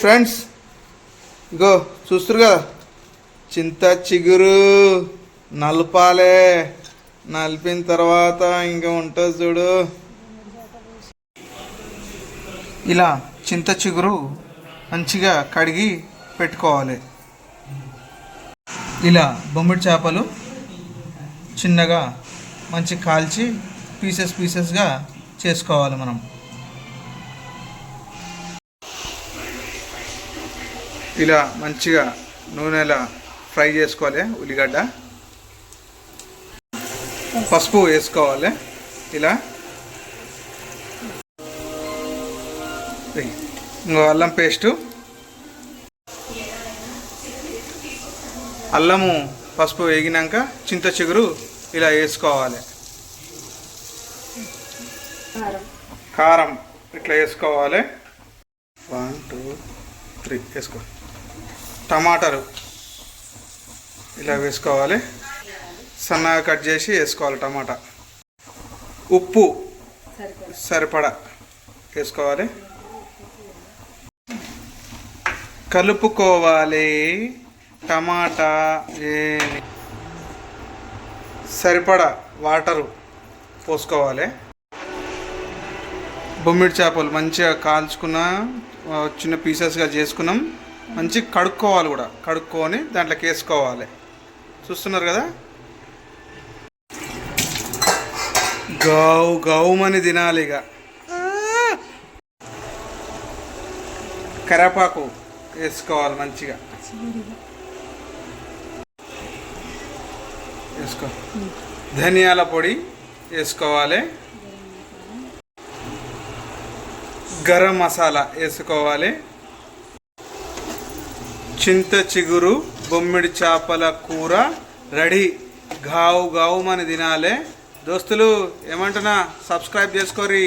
Friends ఇగో చూస్తురు కదా? చింత చిగురు నలపాలే నలిపిన తర్వాత ఇంకా ఉంటుంది చూడు. ఇలా చింత చిగురు మంచిగా కడిగి పెట్టుకోవాలి. ఇలా బొమ్మిడి చేపలు చిన్నగా మంచి కాల్చి పీసెస్ పీసెస్గా చేసుకోవాలి మనం. ఇలా మంచిగా నూనెలా ఫ్రై చేసుకోవాలి ఉల్లిగడ్డ. పసుపు వేసుకోవాలి ఇలా. ఇంకో అల్లం పేస్టు. అల్లము పసుపు వేగినాక చింత చిగురు ఇలా వేసుకోవాలి. కారం ఇట్లా వేసుకోవాలి. వన్ టూ త్రీ వేసుకోవాలి టమాటాలు ఇలా వేసుకోవాలి. సన్నగా కట్ చేసి వేసుకోవాలి టమాటా. ఉప్పు సరిపడా వేసుకోవాలి. కలుపుకోవాలి. టమాటా ఏమి సరిపడా వాటరు పోసుకోవాలి. బొమ్మిడి చేపలు మంచిగా కాల్చుకున్న చిన్న పీసెస్గా చేసుకున్నాం. మంచి కడుక్కోవాలి కూడా. కడుక్కొని దాంట్లోకి వేసుకోవాలి. చూస్తున్నారు కదా? గౌ గౌమని తినాలి ఇక. కరేపాకు వేసుకోవాలి మంచిగా. వేసుకో. ధనియాల పొడి వేసుకోవాలి. గరం మసాలా వేసుకోవాలి. చింత చిగురు బొమ్మిడి చేపల కూర రెడీ గావు గావు మన తినాలే. దోస్తులు ఏమంటున్నా? సబ్స్క్రైబ్ చేసుకోరి